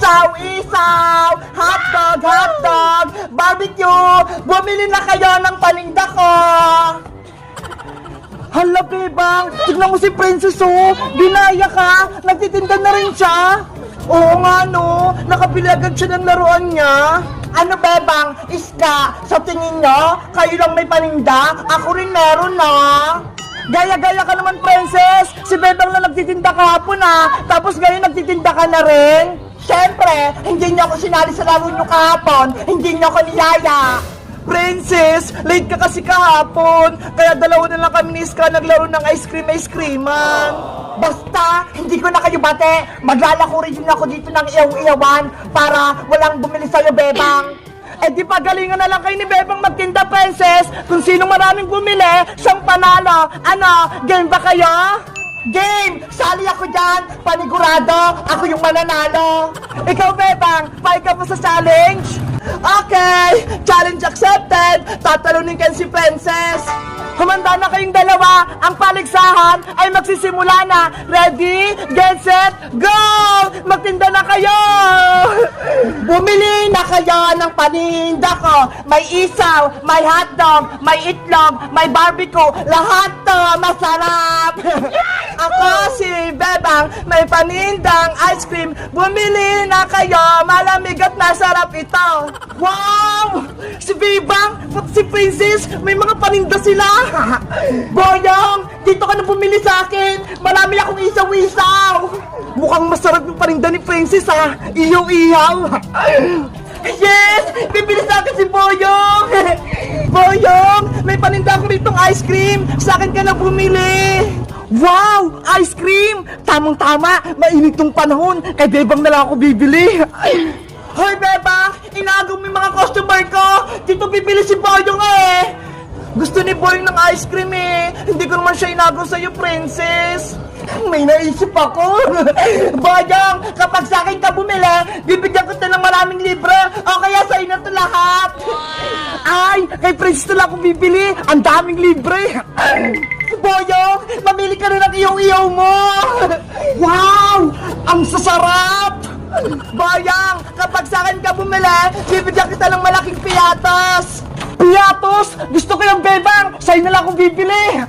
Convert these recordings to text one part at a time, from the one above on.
Isaw, isaw! Hotdog, hotdog! Barbecue! Bumili na kayo ng paninda ko! Hala, Bebang! Tignan mo si Princess, oh! Binaya ka! Nagtitinda na rin siya! Oo nga, no! Nakabili agad siya ng laruan niya! Ano, Bebang? Iska! Sa tingin nyo, kayo lang may paninda? Ako rin meron, na! Gaya-gaya ka naman, Princess! Si Bebang na nagtitinda kahapon, ah! Tapos ngayon nagtitinda ka na rin! Siyempre, hindi niyo ako sinali sa laro niyo kahapon! Hindi niyo ako niyaya! Princess, late ka kasi kahapon. Kaya dalawa na lang kami ni Iska naglaro ng ice cream ice creaman. Basta, hindi ko na kayo bate. Maglalako rin din ako dito ng iyaw-iyawan para walang bumili sa'yo, Bebang. Eh di pagalingan na lang kayo ni Bebang magtinda, Princess. Kung sino maraming bumili, siyang panalo. Ano, game ba kayo? Game! Sali ako dyan! Panigurado! Ako yung mananalo! Ikaw, Bebang! Pay ka pa sa challenge? Okay! Challenge accepted! Tatalunin ka si Princess! Humanda na kayong dalawa! Ang paligsahan ay magsisimula na! Ready? Get set? Go! Magtinda na kayo! Bumili na kayo ng paninda ko! May isaw, may hotdog, may itlog, may barbecue, lahat to masarap! Ako si Bebang, may panindang ice cream. Bumili na kayo, malamig at masarap ito. Wow! Si Bebang, pati si Princess, may mga paninda sila. Boyong, dito ka na bumili sa akin. Marami akong isaw-isaw. Mukhang masarap yung paninda ni Princess ha. Iyaw-iyaw. Yes! Bibili sa akin si Boyong! Boyong! May paninda ako ditong ice cream! Sa akin ka na bumili! Wow! Ice cream! Tamang-tama! Mainit tong panahon! Kay Bebang na lang ako bibili! Hoy, Bebang! Inagaw mo yung mga customer ko! Dito bibili si Boyong eh! Gusto ni Boyong ng ice cream eh! Hindi ko naman siya inagaw sa'yo, princess! May naisip ako! Boyong, kapag sa akin ka bumili, bibigyan ko ng maraming libre o kaya sa'yo na to lahat! Ay, kay Princess na lang ako bibili! Ang daming libre! Boyong, mamili ka rin ng iyaw-iyaw mo! Wow! Ang sasarap! Boyong, kapag sa akin ka bumili, bibigyan kita ng malaking piatos! Piatos! Gusto ko yung bebang! Sa'yo na lang ako bibili!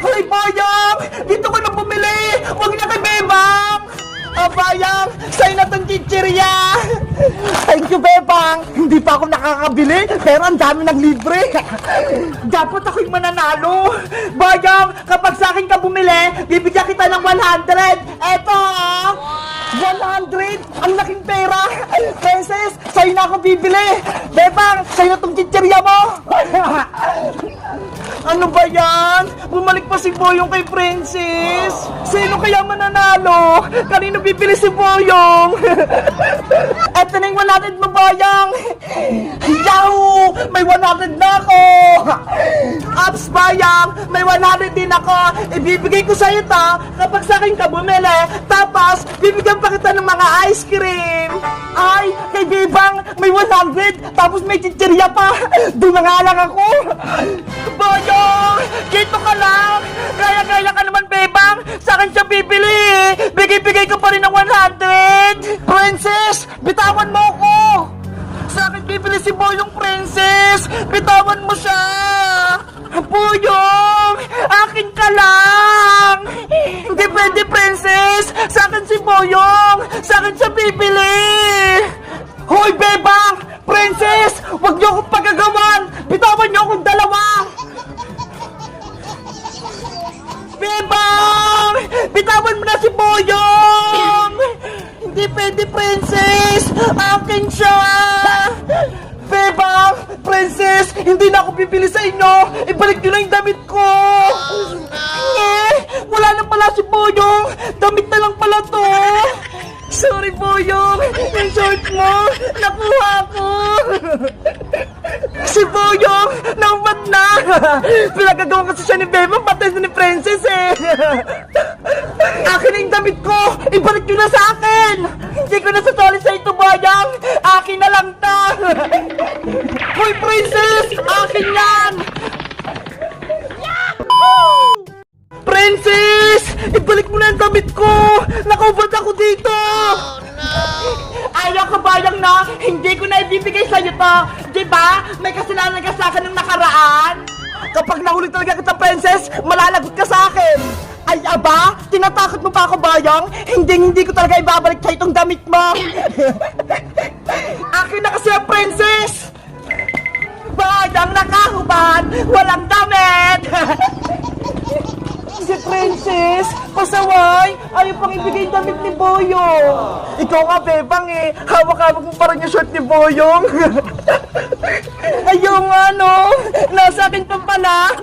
Hoy, Boyong! Dito ko na bumili! Huwag na kay Bebang! Oh, Bayang! Sa'yo na tong chichirya! Thank you, Bebang! Hindi pa ako nakakabili, pero ang dami ng libre! Dapat ako yung mananalo! Bayang! Kapag sa akin ka bumili, bibigyan kita ng 100! Eto! oh! 100! Ang laking pera! Princess, sa'yo na ako bibili! Bebang, sa'yo na tong chichirya mo! ano ba yan? Bumalik pa si Boyong kay Princess! Sino kaya mananalo? Kanino bibili si Boyong? Eto na yung 100 mo, Boyong! Yahoo! May 100 na ako! Ups, Boyong! May 100 din ako! Ibibigay ko sa'yo to kapag sa akin ka bumili. Tapos, bibigyan pa kita ng mga ice cream! Ay, kay Bibang, may 100! Tapos may chichirya pa! Doon na nga lang ako! Boyong! Dito ka lang! Kaya-kaya ka naman, Bebang! Sa akin siya bibili! Bigay-bigay ko pa rin ng 100! Princess! Bitawan mo ko! Sa akin bibili si Boyong Princess! Bitawan mo siya! Boyong! Akin ka lang! Hindi pwede, Princess! Sa akin si Boyong! Sa akin siya bibili! Hoy, Bebang! Princess! Huwag niyo akong pagagawan! Bitawan niyo akong dalawa! Bebang! Bitawan mo na si Boyong! Hindi pwede, Princess! Akin siya! Bebang! Princess! Hindi na ako bibili sa inyo! Ibalik niyo na yung damit ko! Eh! Wala na pala si Boyong! Damit na lang pala to! Sorry, Boyong! Yung short mo! Nakuha ko! Si Boyong! Naumat na! Pinagagawa kasi siya ni Bebang pati ni Princess eh! Akin na yung damit ko! Ibalik nyo na sa akin! Hindi ko na sasali sa Boyong! Akin na lang ta! Hoy, Princess! Akin yan! Princess! Ibalik mo na ang damit ko! Nakaubad ako dito! no, hindi ko na ibibigay sa'yo to. Di ba? May kasalanan ka sa akin ng nakaraan. Kapag nahuli talaga kita, princess, malalagot ka sa akin. Ay, aba? Tinatakot mo pa ako, Bayang? Hindi, hindi ko talaga ibabalik sa'yo itong damit mo. akin na kasi ang princess! Bayang nakahubad, walang damit! si Princess, pasaway, ayaw pang ibigay damit ni Boyong. Ikaw nga, Bebang eh, hawak-hawak mo parang yung shirt ni Boyong. ayaw nga, no? Nasa akin pa pala.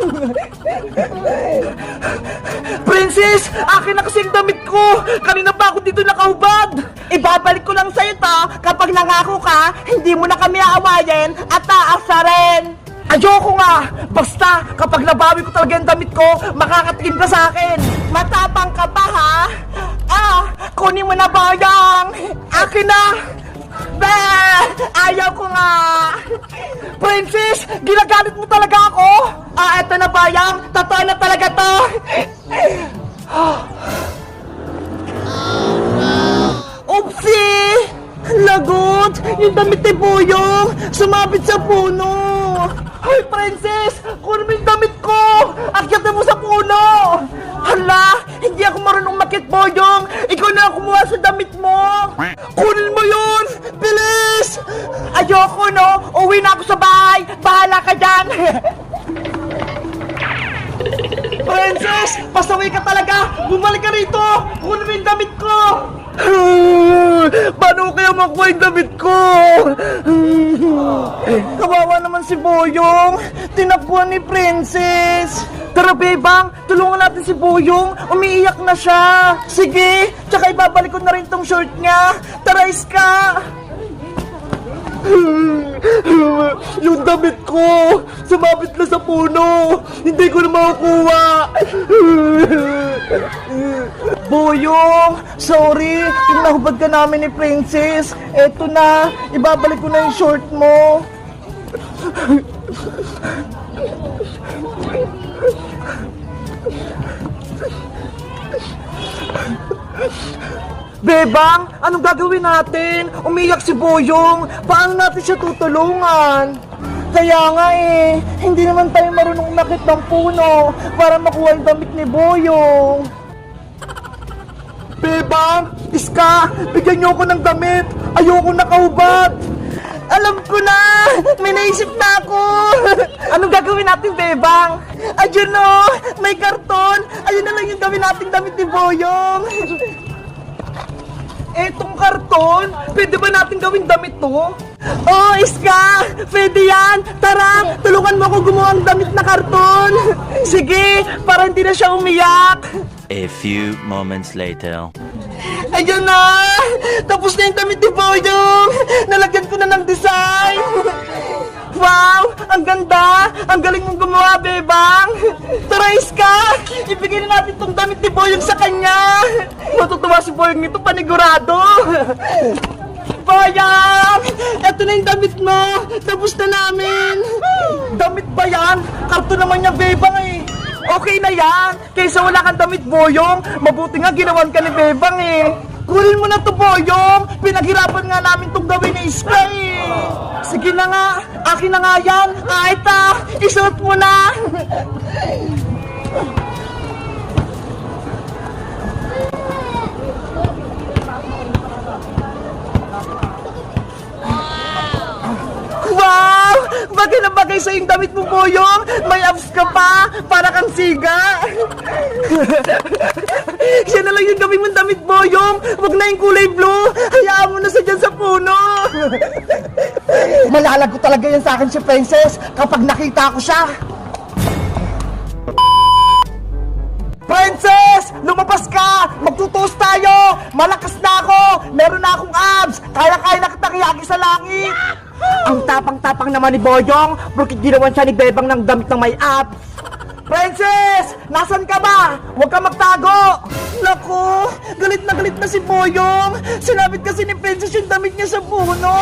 Princess, akin na kasi ang damit ko. Kanina pa ako dito nakahubad. Ibabalik ko lang sa'yo to kapag nangako ka, hindi mo na kami aawayin at taasa rin. Ayoko nga! Basta, kapag nabawi ko talaga yung damit ko, makakatingin ka sa akin! Matapang ka pa, ha? Ah! Kunin mo na bayang! Akin na! Be! Ayaw ko nga! Princess! Ginagalit mo talaga ako! Ah, eto na bayang! Totoo na talaga to! Oopsie! Lagot! Yung damit ni Boyong! Sumabit sa puno! Hoy, Princess! Kunin mo yung damit ko! Akyat mo sa puno! Hala! Hindi ako marunong makit, Boyong! Ikaw na ang kumuha sa damit mo! Kunin mo yun! Ayoko, no? Uwi na ako sa bahay! Bahala ka dyan! Princess! Pasaway ka talaga! Bumalik ka rito! Kunin mo yung damit ko! Paano ko kaya makuha yung damit ko? Kawawa naman si Boyong! Tinakbuhan ni Princess! Tara, Bebang! Tulungan natin si Boyong! Umiiyak na siya! Sige! Tsaka ibabalik ko na rin tong short niya! Tara, Iska! Yung damit ko! Sumabit na sa puno! Hindi ko na makukuha! Boyong! Sorry! Yung nahubad ka namin ni Princess! Eto na! Ibabalik ko na yung short mo! Bebang, anong gagawin natin? Umiyak si Boyong. Paano natin siya tutulungan? Kaya nga eh, hindi naman tayo marunong nakit ng puno para makuha yung damit ni Boyong. Bebang, Iska, bigyan niyo ako ng damit. Ayoko nakahubad. Alam ko na! May naisip na ako! Anong gagawin natin, Bebang? Ayun o! May karton! Ayun na lang yung gawin nating damit ni Boyong! Etong karton, pwede ba natin gawing damit to? Oh, Iska! Pwede yan! Tara, tulungan mo ako gumawa ng damit na karton! Sige, para hindi na siya umiyak! A few moments later. Ayun na! Tapos na yung damit ni Boyong! Nalagyan ko na ng design! Wow! Ang ganda! Ang galing mong gumawa, Bebang! Tara, Iska! Ibigay na natin tong damit ni Boyong sa kanya! Matutuwa si Boyong nito, panigurado! Boyong! Ito na yung damit mo! Tapos na namin! Damit ba yan? Karto naman niya, Bebang eh! Okay na yan! Kaysa wala kang damit, Boyong! Mabuti nga ginawan ka ni Bebang eh! Kunin mo na to, Boyong! Pinaghirapan nga namin tong gawin ni Iska eh! Sige na nga! Akin na nga yan! Ito! Isuot mo na! Wow! Bagay na bagay sa yung damit mo, Boyong! May abs ka pa! Para kang siga! Yan na lang yung gawin mong damit, Boyong! Huwag na yung kulay blue! Hayaan mo na sa dyan sa puno! Malalago talaga yan sa akin si Princess kapag nakita ko siya! Meron na akong abs! Kaya-kaya na kitang sa langit! Ang tapang-tapang naman ni Boyong, bakit ginawan siya ni Bebang ng damit ng may abs? Princess! Nasaan ka ba? Huwag ka magtago! Naku! Galit na galit na si Boyong! Sinabit kasi ni Princess yung damit niya sa puno!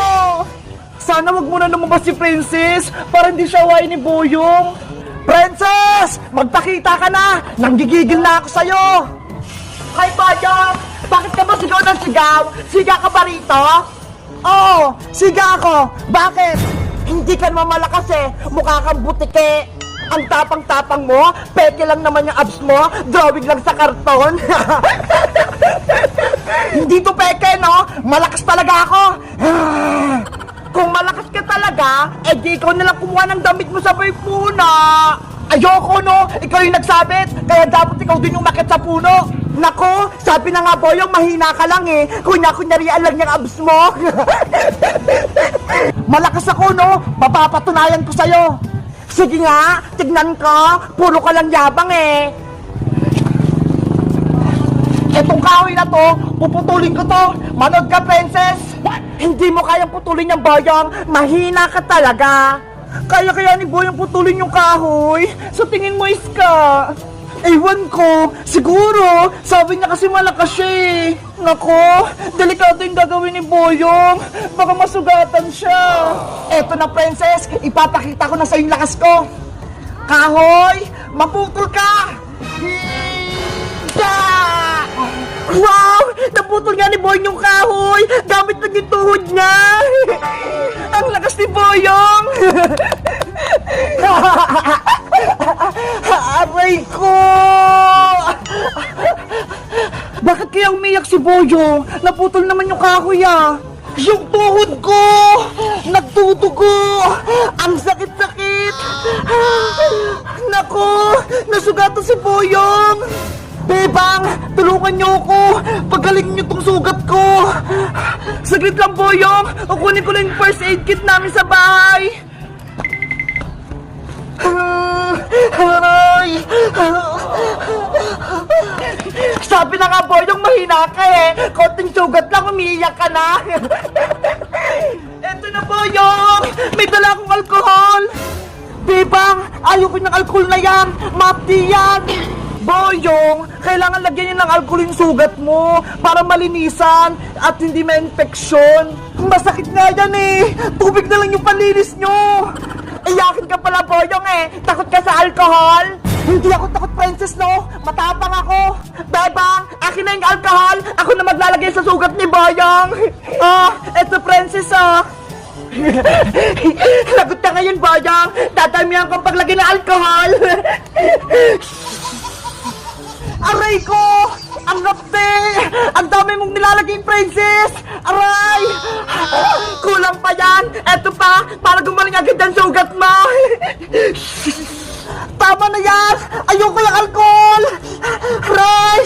Sana wag mo na lumabas si Princess para hindi siya hawain ni Boyong! Princess! Magpakita ka na! Nanggigigil na ako sa'yo! Hi, Boyong! Sigaw ng sigaw? Siga ka ba rito? Oo, siga ako. Bakit? Hindi ka naman malakas eh. Mukha kang butike. Ang tapang-tapang mo, peke lang naman yung abs mo, drawing lang sa karton. Hindi to peke, no? Malakas talaga ako. Kung malakas ka talaga, eh di ikaw nalang kumuha ng damit mo sa may puna. Ayoko, no? Ikaw yung nagsabit, kaya dapat ikaw din yung makit sa puno. Nako, sabi na nga boyong mahina ka lang eh. Kunya-kunyarian lang yung abs mo. Malakas ako, no? Papapatunayan ko sa'yo. Sige nga, tignan ko. Puro ka lang yabang eh. Etong kahoy na to, puputulin ko to. Manood ka, princess. Hindi mo kayang putulin yung boyong. Mahina ka talaga. Kaya-kaya ni boyong putulin yung kahoy. So tingin mo, Iska. Ewan ko, siguro, sabi niya kasi malakas siya eh. Nako, delikado yung gagawin ni Boyong. Baka masugatan siya. Eto na, princess, ipapakita ko na sa yung lakas ko. Kahoy, maputol ka! Hinda! Wow! Naputol nga ni Boyong yung kahoy! Gamit lang yung tuhod niya! Ang lakas ni Boyong! Aray ko! Bakit kaya umiyak si Boyong? Naputol naman yung kahoy ah! Yung tuhod ko! Nagtutugo! Ang sakit-sakit! Nako! Nasugatan si Boyong! Bebang! Tulungan niyo ako! Pagaling niyo tong sugat ko! Saglit lang, Boyong! Kukunin ko lang yung first aid kit namin sa bahay! Aray! Sabi na nga, Boyong, mahina ka eh! Konting sugat lang, umiiyak ka na! Eto na, Boyong! May dala akong alkohol! Bebang, ayoko ng alkohol na yan! Mati Boyong, kailangan lagyan niyo ng alkohol yung sugat mo para malinisan at hindi ma-infeksyon. Masakit nga yan eh! Tubig na lang yung panlinis nyo! Iyakin ka pala, Boyong eh! Takot ka sa alkohol? Hindi ako takot, princess, no? Matapang ako! Bebang, akin na yung alcohol! Ako na maglalagay sa sugat ni Boyong! Oh, eto, princess, oh! Lagot ka ngayon, Boyong! Tatamihan kong paglagay ng alcohol! Aray ko! Ang rapte! Ang dami mong nilalagay, princess! Aray! Kulang pa yan! Eto pa! Para gumaling agad ang sugat mo! Tama na yan! Ayoko yung alcohol! Aray!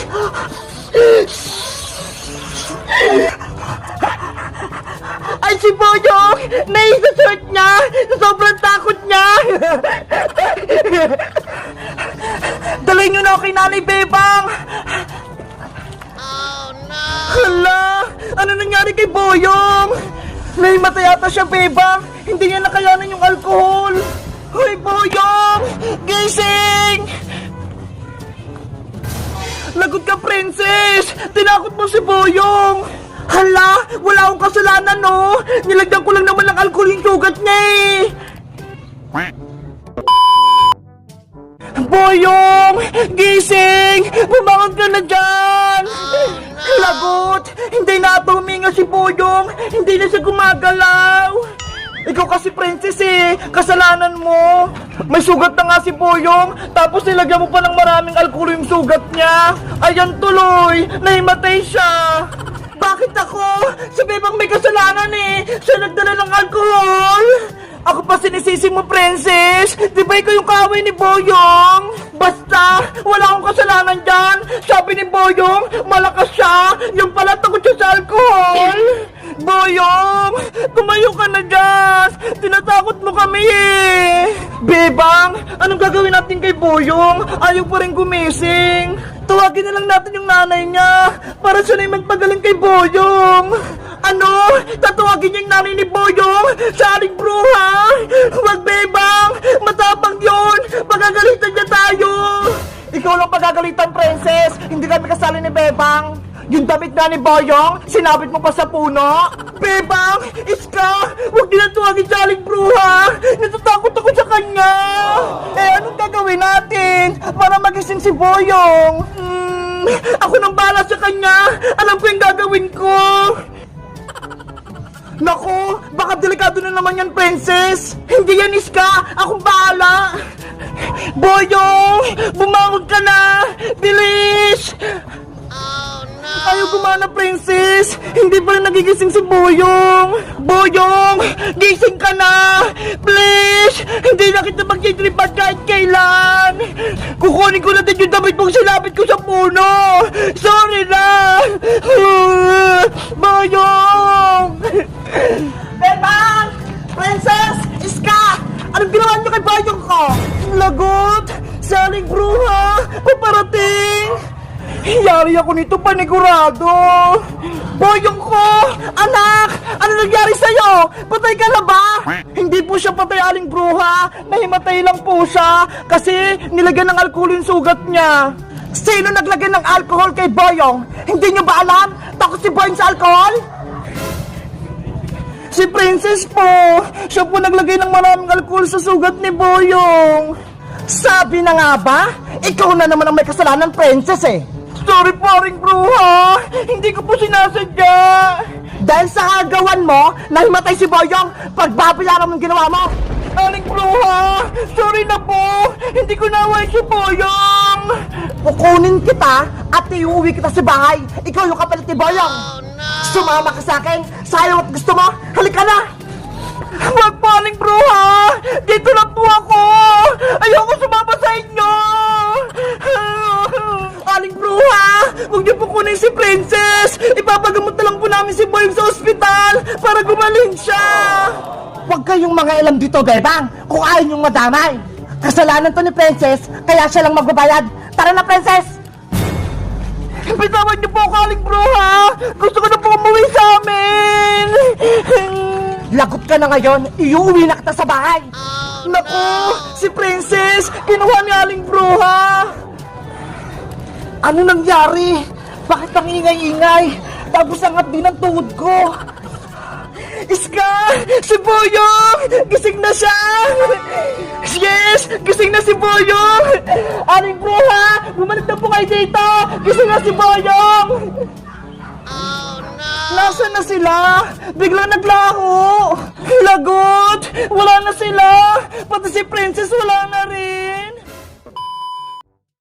Si Boyong! Naisasort niya! Sa sobrang takot niya! Dalhin niyo na ako kay Nanay Bebang! Hala! Ano nangyari kay Boyong? May mata yata siya, Bebang! Hindi niya nakayanan yung alkohol! Hoy, Boyong! Gising! Lagot ka, princess! Tinakot mo si Boyong! Hala! Wala akong kasalanan, no? Nilagyan ko lang naman ng alkohol yung sugat niya, eh! Boyong! Gising! Bumangon ka na dyan! Lagot! Hindi na ata huminga si Boyong! Hindi na siya gumagalaw! Ikaw kasi princess eh! Kasalanan mo! May sugat na nga si Boyong! Tapos nilagyan mo pa ng maraming alkohol yung sugat niya! Ayan tuloy! Nahimatay siya! Bakit ako? Si Bebang may kasalanan eh! Siya nagdala ng alkohol! Ako pa sinisisi mo, princess! Di ba ikaw yung kaaway ni Boyong? Basta, wala akong kasalanan dyan! Sabi ni Boyong, malakas siya! Yung pala takot siya sa alkohol! Boyong! Tumayo ka na dyan! Tinatakot mo kami eh! Bebang, anong gagawin natin kay Boyong? Ayaw pa rin gumising! Tawagin na lang natin yung nanay niya para siya na yung magpagaling kay Boyong! Ano? Tatawagin niya yung nanay ni Boyong sa bruha! Huwag, Bebang! Matapang yon! Pagagalitan niya tayo! Ikaw lang pagagalitan, princess! Hindi kami kasali ni Bebang! Yung damit na ni Boyong, sinabit mo pa sa puno? Bebang! Iska! Huwag na tuwagin sa aling bruha! Natatakot ako sa kanya! Eh, anong gagawin natin para magising si Boyong? Ako nang bala sa kanya! Alam ko yung gagawin ko! Naku, baka delikado na naman yan, princess. Hindi yan, Iska. Akong bahala. Boyong, bumangon ka na. Bilis. Ayaw gumana, princess! Hindi pa rin nagigising si Boyong! Boyong! Gising ka na! Please! Hindi na kita magtitripan kahit kailan! Kukunin ko na din yung damit mong silapit ko sa puno! Sorry na! Yari ako nito panigurado! Boyong ko! Anak! Ano nangyari sa'yo? Patay ka na ba? Hindi po siya patay aling bruha. Nahimatay lang po siya kasi nilagyan ng alkohol yung sugat niya. Sino naglagay ng alcohol kay Boyong? Hindi niyo ba alam? Takot si Boyong sa alcohol? Si Princess po! Siya po naglagay ng maraming alkohol sa sugat ni Boyong! Sabi na nga ba? Ikaw na naman ang may kasalanan, Princess eh! Sorry po, Aring Bruha! Hindi ko po sinasadya! Dahil sa kagawan mo, nahimatay si Boyong, pagbabayaran mo ang ginawa mo! Aling Bruha! Sorry na po! Hindi ko naway si Boyong! Kukunin kita at iuwi kita sa bahay! Ikaw yung kapalit ni Boyong! Sumama ka sa akin! Sayang at gusto mo! Halika na! Huwag po, Aling Bruha! Dito lang po ako! Ayoko sumama sa inyo! Aling Bruha! Huwag niyo po kunin si Princess! Ipapagamot na lang po namin si Boyong sa ospital para gumaling siya! Huwag kayong mga ilam dito, Bebang! Kung ayaw niyong madamay! Kasalanan to ni Princess, kaya siya lang magbabayad! Tara na, Princess! Bitawan niyo po ako, Aling Bruha! Gusto ko na po umuwi sa amin! Lagot ka na ngayon, iuwi na kita sa bahay! Naku, si Princess, kinuha ni Aling Bruha! Ano nangyari? Bakit ang ingay-ingay? Tapos angat din ang tuhod ko! Iska! Si Boyong! Gising na siya! Yes! Gising na si Boyong! Aling Bruha! Bumalik na po kayo dito! Gising na si Boyong! Nasaan na sila? Biglang naglaho! Lagot! Wala na sila! Pati si Princess wala na rin!